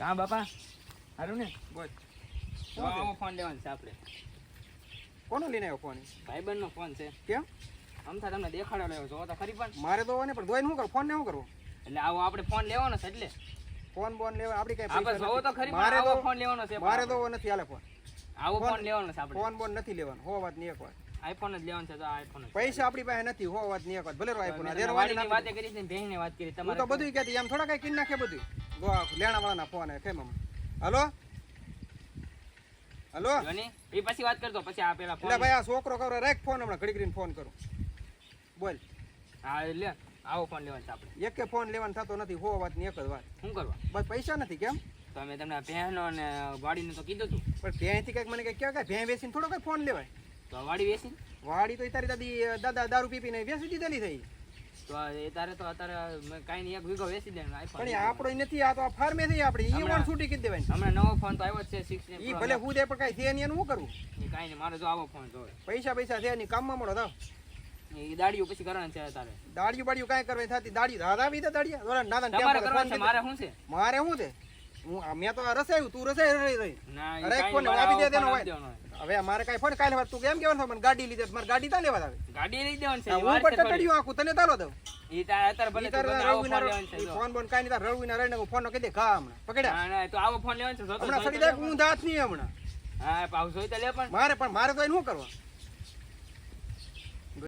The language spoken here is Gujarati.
કા બાપા? હારું ને? બોલ. તો ફોન લેવાનો છે આપણે. કોનો લઈને આવ્યો ફોન ભાઈબંધનો ફોન છે. કેમ? અમથા તમને દેખાડો લેવો જોવો તો ખરી પણ. મારે તો ને પણ દોઈને શું કરું? ફોન ને શું કરવું? એટલે આવો આપણે ફોન લેવાનો છે એટલે. ફોન બોન લેવા આપણી કઈ આપણે જોવો તો ખરી મારે તો ફોન લેવાનો છે મારે તો નથી હાલે ફોન આવો ફોન- લેવાનો છે આપણે. ફોન બોન નથી લેવાનો હો વાત નહીં એક વાત. આઈફોન જ લેવાનો છે તો આઈફોન પૈસા આપણી પાસે નથી હો વાત નહીં એક વાત. ભલે આઈફોન વાત કરી છે ને વાત કરી હું તમારે તો બધું કહેતી એમ થોડા કઈ કિન નાખે બધું જો આ લેણા વાળાના ફોન કેમ આમ? હલો? હલો? એ પછી વાત કરતો પછી આ પેલા એટલે ભાઈ આ છોકરો કરો રાખ ફોન હમણાં ઘડી ઘડીને ફોન કરું. બોલ. હા લે આવો ફોન લેવાનો છે આપણે. એક કે ફોન લેવાનો થતો નથી હો વાતની એક જ વાત. શું કરવા? બસ પૈસા નથી કેમ? તમે તમને ભેંસનો અને વાડીનું તો કીધું તું. પણ ભેંથી કંઈક મને કંઈક કહેવાય ભેં બેસીને થોડો કઈ ફોન લેવાય. તો વાડી બેસીને વાડી તો તારી દાદી દાદા દારૂ પીપીને બેસી દીધેલી થઈ તો એ તારે તો અત્યારે મેં કાંઈ એક વીઘો વેચી દેવાનો પણ આપણો નથી આ તો આ ફાર્મે થઈ આપડી ઈ હમણાં- છૂટી કરી દેવાય હમણાં નવો ફોન તો આવ્યો છે સિક્સ ઈ ભલે હું દે પણ કઈ છે નહીં શું કરવું કાંઈ નહીં મારે જો આવો ફોન જોવે. પૈસા પૈસા છે નહીં કામમાં મળો તો એ દાડીઓ પછી કરવાનું છે તારે. કાંઈ કરવાની થતી. ઓલા તમારે કરવાનું મારે શું છે? મારે શું છે? હું મેં તો રસાયું તું રસાઈ રહી રહી. ના અરે કાંઈ ફોન નહીં, મારે આપી દે આવો હોય. હોય. હવે મારે કઈ ફોન કાલે તું કેમ કેવાનું મને ગાડી લીધે મારે ગાડી તા લેવા આવે ગાડી લઈ દેવાનું છે હું પર. ટટડિયું આખું તને તાલો દઉં. ઈ તાર અત્યારે ભલે તારે રવિના ફોન. ફોન બોન કાંઈ નહીં તારે રવિના રહીને હું ફોનનો કહી દે ખા હમણાં. પકડ્યા? ના, ના, તો આવો ફોન લેવાનો છે જો તો હમણાં સડી દે હું દાંત નહીં હમણાં. હા પાછું જોઈ તો લે પણ. મારે પણ મારે તો એને શું કરવા